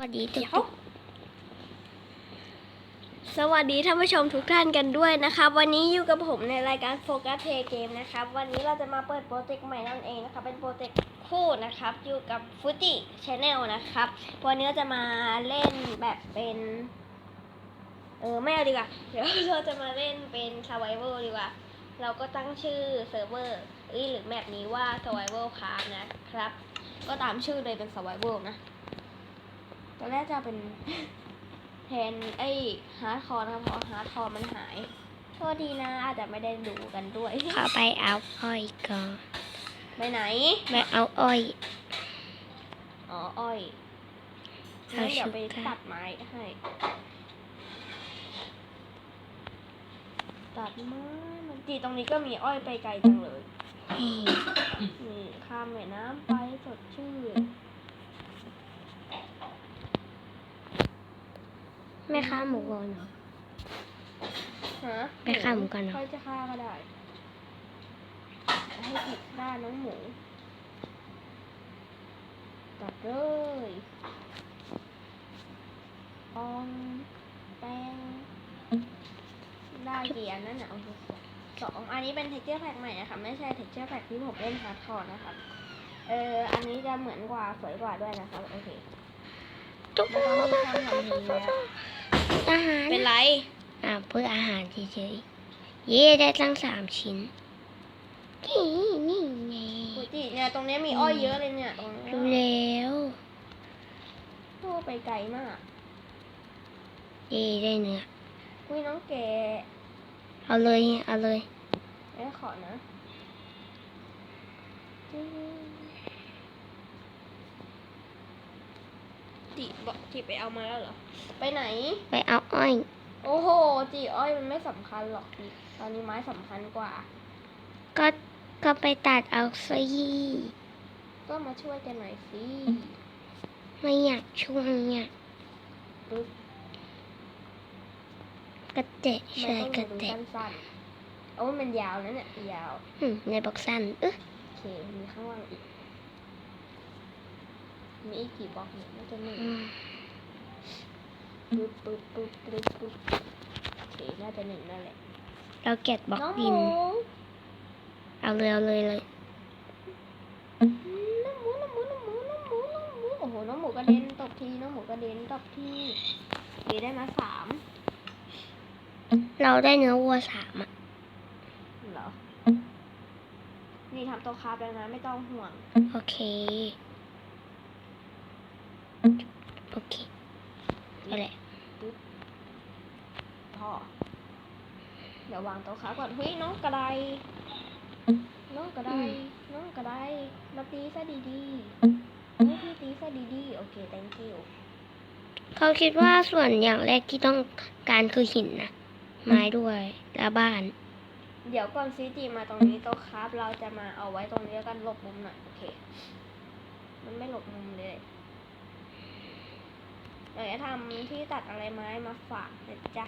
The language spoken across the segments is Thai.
สวัสดีทุกเดี๋ยวสวัสดีท่านผู้ชมทุกท่านกันด้วยนะครับ วันนี้อยู่กับผมในรายการโฟกัสเพย์เกมนะครับ วันนี้เราจะมาเปิดโปรเจกต์ใหม่นั่นเองนะครับ เป็นโปรเจกต์คู่นะครับ อยู่กับฟูจิชาแนลนะครับ วันนี้เราจะมาเล่นแบบเป็น เออไม่เอาดีกว่า เดี๋ยวเราจะมาเล่นเป็น survival ดีกว่า เราก็ตั้งชื่อเซิร์ฟเวอร์อ้ยหรือแมปนี้ว่า survival craft นะครับ ก็ตามชื่อเลยเป็น survival นะ ตอนแรกจะเป็นแทนไอ้ฮาร์ดคอร์นะครับเพราะฮาร์ดคอร์มันหายโทษทีนะอาจจะไม่ได้ดูกันด้วยเขาไปเอาอ้อยก่อนไปไหนไปเอาอ้อย อ๋ออ้อยเอางั้นเดี๋ยวไปชุดค่ะตัดไม้ให้ ตัดไม้มันจีตรงนี้ก็มีอ้อยไปไกลจังเลยนี่นี่ข้ามแม่น้ำไปสดชื่น แม่ค้าหมูก่อนเหรอฮะไปฆ่าหมูกันเหรอค่อยจะฆ่าก็ได้ให้ติดฆ่าน้องหมูตัดเลยอองแป้งได้กี่อันนั่นน่ะโอเคสองอันนี้เป็น texture pack ใหม่นะคะไม่ใช่ texture pack ที่ผมเล่นฮาร์ดคอร์นะครับ เอออันนี้จะเหมือนกว่าสวยกว่าด้วยนะครับโอเคจุ๊บไม่ ต้องรีบทำทันทีเลยอะอาหารเป็นไร อ่าเพื่ออาหารเฉยๆเย่ได้ตั้งสามชิ้นนี่นี่ไงฟูจิเนี่ยตรงเนี้ยมีอ้อยเยอะเลยเนี่ยตรงเนี้ยดูแล้วโอ้ไปไกลมากเย่ได้เนื้ออุ้ยน้องแกเอาเลยเอาเลยไอ้ขอนะ จิบอกจิไปเอามาแล้วเหรอ ไปไหน ไปเอาอ้อย โอ้โห จีอ้อยมันไม่สำคัญหรอกจิตอนนี้ไม้สำคัญกว่า ก็ก็ไปตัดเอาสิก็มาช่วยกันหน่อยสิไม่อยากช่วยเนี่ยปึ๊บกระเตะมันใช่ต้องกระดูเตะสั้นๆโอ้ยมันยาวนะเนี่ยยาวอืมในบอกสั้นเอ๊ะโอเคมีข้างล่างอีก มีอีกกี่บล็อกเนี่ยน่าจะหนึ่งอืมปึ๊บปึ๊บปึ๊บปึ๊บปึ๊บโอเคน่าจะหนึ่งนั่นแหละ เราเก็บบล็อกน้องหดิมูนเอาเลยเอาเลยเลยน้องหมูน้องหมูน้องหมูน้องหมูน้องหมูโอ้โหน้องหมูกระเด็นตกทีน้องหมูกระเด็นตกทีโอเคได้มาสามเราได้เนื้อวัวสามอะเหรอ นี่ทำโตัวคาร์บแล้วนะไม่ต้องห่วง โอเค โอเคเอาแหละพอเดี๋ยววางโต๊ะคาร์บก่อนเฮ้ยน้องกระไดน้องกระไดน้องกระไดมาตีซะดีๆให้พี่ตีซะดีๆโอเค thank you เขาคิดว่าส่วนอย่างแรกที่ต้องการคือหินนะไม้ด้วยและบ้าน เดี๋ยวก่อนซีจีมาตรงนี้โต๊ะครับ เราจะมาเอาไว้ตรงนี้แล้วกันหลบมุมหน่อยโอเค มันไม่หลบมุมเลยเดี๋ยวจะทำที่ตัดอะไรไม้มาฝากนะจ๊ะ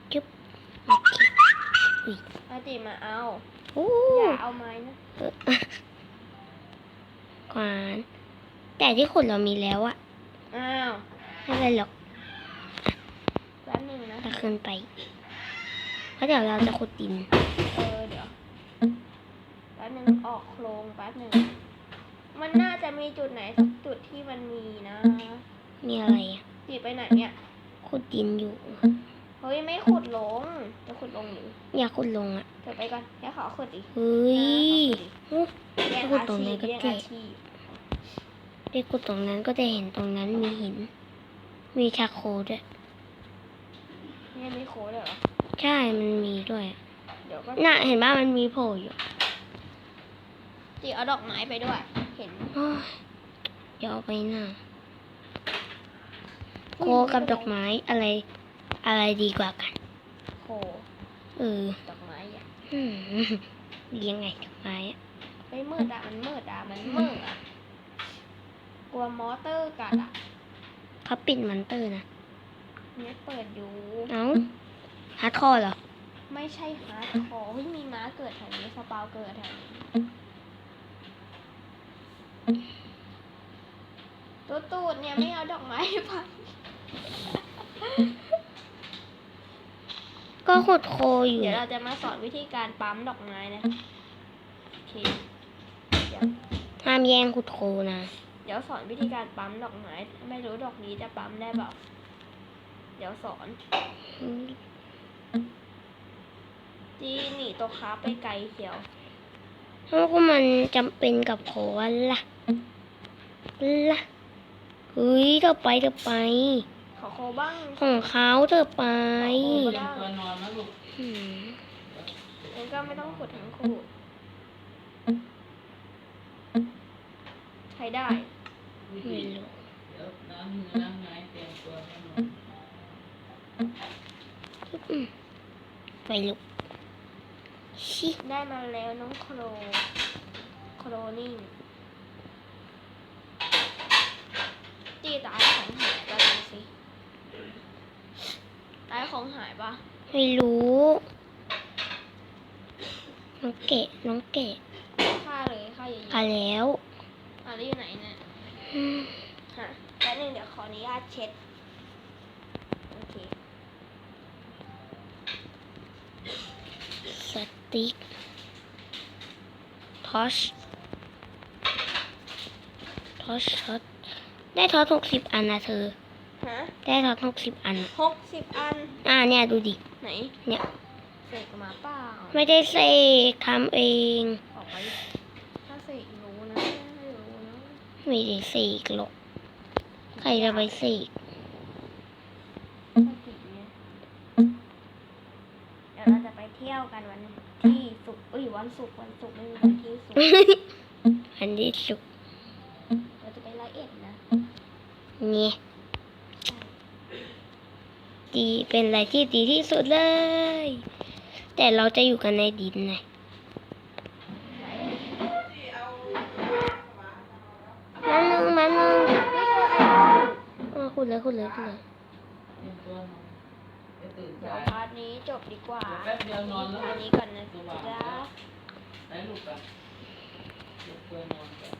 โอเคอาจีมาเอาโอ้อย่าเอาไม้นะขวานแต่ที่ขุดเรามีแล้วอะอ้าวไม่เป็นไรหรอกแป๊บหนึงนะถ้าขึ้นไปเพราะเดี๋ยวเราจะขุดดิน หนึงออกโครงแป๊บหนึงมันน่าจะมีจุดไหนสักจุดที่มันมีนะมีอะไรอะจีไปไหนเนี่ย ขุดดินอยู่ เฮ้ยไม่ขุดลง จะขุดลงหรืออยากขุดลงอะเดี๋ยวไปก่อนแค่ขอขุดอีกเฮ้ยแยกขุดอาตรงชีนั้พนก็แยกเจ็อาบชีพได้ขุดตรงนั้นก็จะเห็นตรงนั้นมีหิน มีชาโคด้วยนี่ไม่โค้ดเลยเหรอ ใช่ มันมีด้วย เดี๋ยวก็ น่ะ เห็นว่ามันมีโผล่อยู่ จีเอาดอกไม้ไปด้วย เห็นโอ้ยเดี๋ยวเอาไปหน้าโคกับดอกไม้อะไร อะไรดีกว่ากันโคเออดอกไม้อะอืมเลี้ยงไงดอกไม้อะไม่มืดอะมันมืดอะมันมืดอะกลัวมอเตอร์กัดอะเขาปิดมันเตอร์นะเนี่ยเปิดอยู่เอ้าฮาร์ดคอร์เหรอไม่ใช่ฮาร์ดคอร์เฮ้ยมีม้าเกิดแถวนี้สปาวเกิดแถวนี้ ตัวตูดเนี่ยไม่เอาดอกไม้ไปก็ขุดโคอยู่ เดี๋ยวเราจะมาสอนวิธีการปั๊มดอกไม้นะโอเคเดี๋ยวห้ามแย่งขุดโคนะ เดี๋ยวสอนวิธีการปั๊มดอกไม้ ไม่รู้ดอกนี้จะปั๊มได้เปล่าเดี๋ยวสอนจีหนีตัวค้าไปไกลเขียว เพราะว่ามันจำเป็นกับโคล่ะล่ะเฮ้ยเธอไปเธอไป ขอโคบ้างของเขาเธอไปไม่ได้ตัวนอนนะลูกอืมงั้นก็ไม่ต้องขุดทั้งคู่ใช้ได้วิไม่ธีรู้เดี๋ยวล้างมือล้างไม้เตรียมตัวให้นอนอืมไปลุก ชิได้มาแล้วน้องโครโครนิ่งจีตายของหายปะดูสิตายของหายปะไม่รู้ น้องเกะน้องเกะฆ่าเลยฆ่าเยอะอะแล้วๆอะแล้วอยู่ไหนเนี่ยอืมฮะแป๊บนึงเดี๋ยวขออนุญาตเช็ด สติ๊กทอชทอชทอชได้ทอชหกสิบอันนะเธอ ฮะได้ทอชหกสิบอัน หกสิบอัน อ่าเนี่ยดูดิ ไหนเนี่ยเสกมาเปล่าไม่ได้เสกทำเอง ออกไปถ้าเสกรู้นะไม่รู้นะไม่ได้เสกหรอก ใครจะไปเสก เดี๋ยวเราจะไปเที่ยวกันวันที่ศุกร์เอ้ยวันศุกร์วันศุกร์ไม่มีวันที่ศุกร์อันที่สุดเราจะไปร้อยเอ็ดนะเนี่ยดีเป็นอะไรที่ดีที่สุดเลย แต่เราจะอยู่กันในดินไงมันนึงมันนึงอ่าคุณเลยคุณเลยคุณเลยเตรียมตัวนอนจะตื่นเดี๋ยวสายพาร์ทนี้จบดีกว่าแป๊บเดียวนอนแล้วพาร์ทนี้ก่อนนะจ๊ะไหนลูกกันเตรียมตัวนอนกัน